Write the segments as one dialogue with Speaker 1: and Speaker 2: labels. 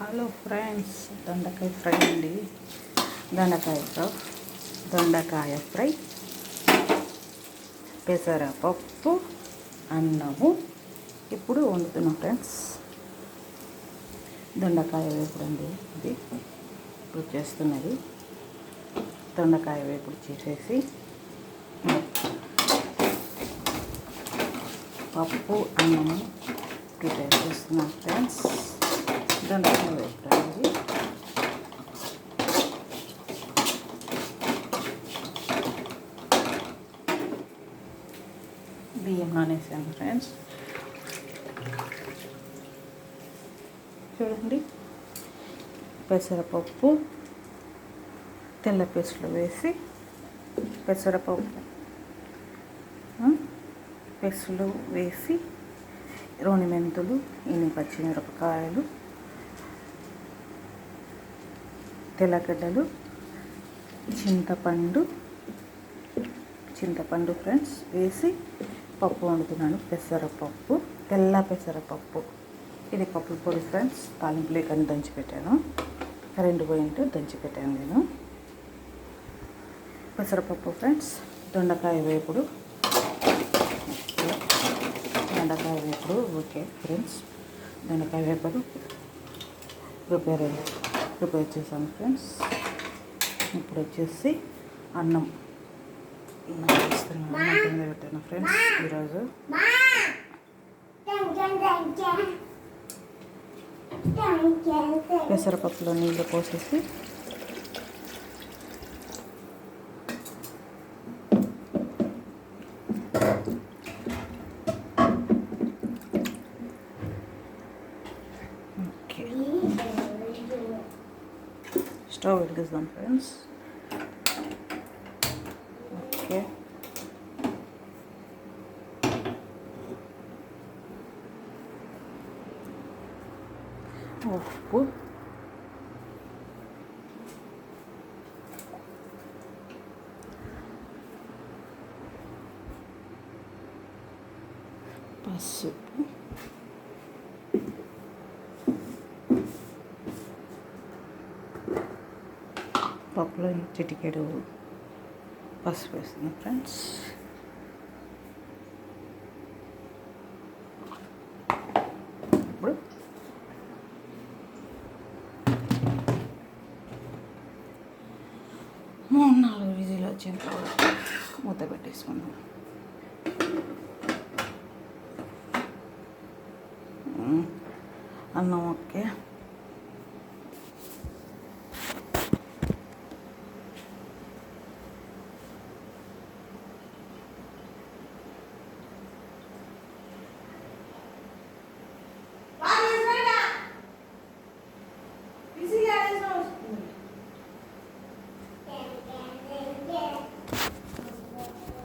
Speaker 1: Hello friends దొండకాయ fry అండి. దొండకాయతో దొండకాయ ఫ్రై పెసరపప్పు అన్నము. ఇప్పుడు వండుతున్నాం ఫ్రెండ్స్. దొండకాయ వేపుడు అండి ఇది. ఇప్పుడు చేస్తున్నది. దొండకాయ వేపుడు చేసేసి పప్పు అన్నము ప్రిపేర్ చేస్తున్నాం ఫ్రెండ్స్ దొండకాయ వేపుడు అండి బియ్యం నానేసాను ఫ్రెండ్స్ చూడండి. పెసరపప్పు తెల్ల పెసలు వేసి పెసరపప్పు ఆ, పెసలు వేసి రోని మెంతులు ఇన్ని పచ్చిమిరపకాయలు తెల్లగడ్డలు చింతపండు చింతపండు ఫ్రెండ్స్ వేసి పప్పు వండుతున్నాను పెసరపప్పు తెల్ల పెసరపప్పు. ఇది పప్పుల పొడి ఫ్రెండ్స్. తాలింపులే లేకని దంచి పెట్టాను కరెంటు పోయింటే దంచి పెట్టాను నేను. పెసరపప్పు ఫ్రెండ్స్. దొండకాయ వేపుడు. దొండకాయ వేపుడు ఓకే ఫ్రెండ్స్. దొండకాయ వేపుడు. ప్రిపేర్ ప్రిపేర్ చేశాను ఫ్రెండ్స్. ఇప్పుడు వచ్చేసి అన్నం. కింద పెట్టాను ఫ్రెండ్స్ ఈరోజు పెసరపప్పులో నీళ్ళు పోసేసి స్టవ్ వెలిగిస్తాం ఫ్రెండ్స్. ఉప్పు పసుపు పప్పులో చిటికెడు పసుపు వేస్తున్నాం ఫ్రెండ్స్ మూడు నాలుగు విజిల్ వచ్చిన తర్వాత మూత పెట్టేసుకుందాం. అన్నం ఓకే.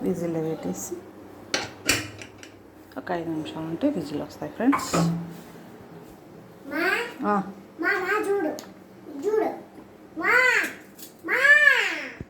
Speaker 1: విజిల్ పెట్టేసి ఒక ఐదు నిమిషాలు ఉంటే విజిల్ వస్తాయి ఫ్రెండ్స్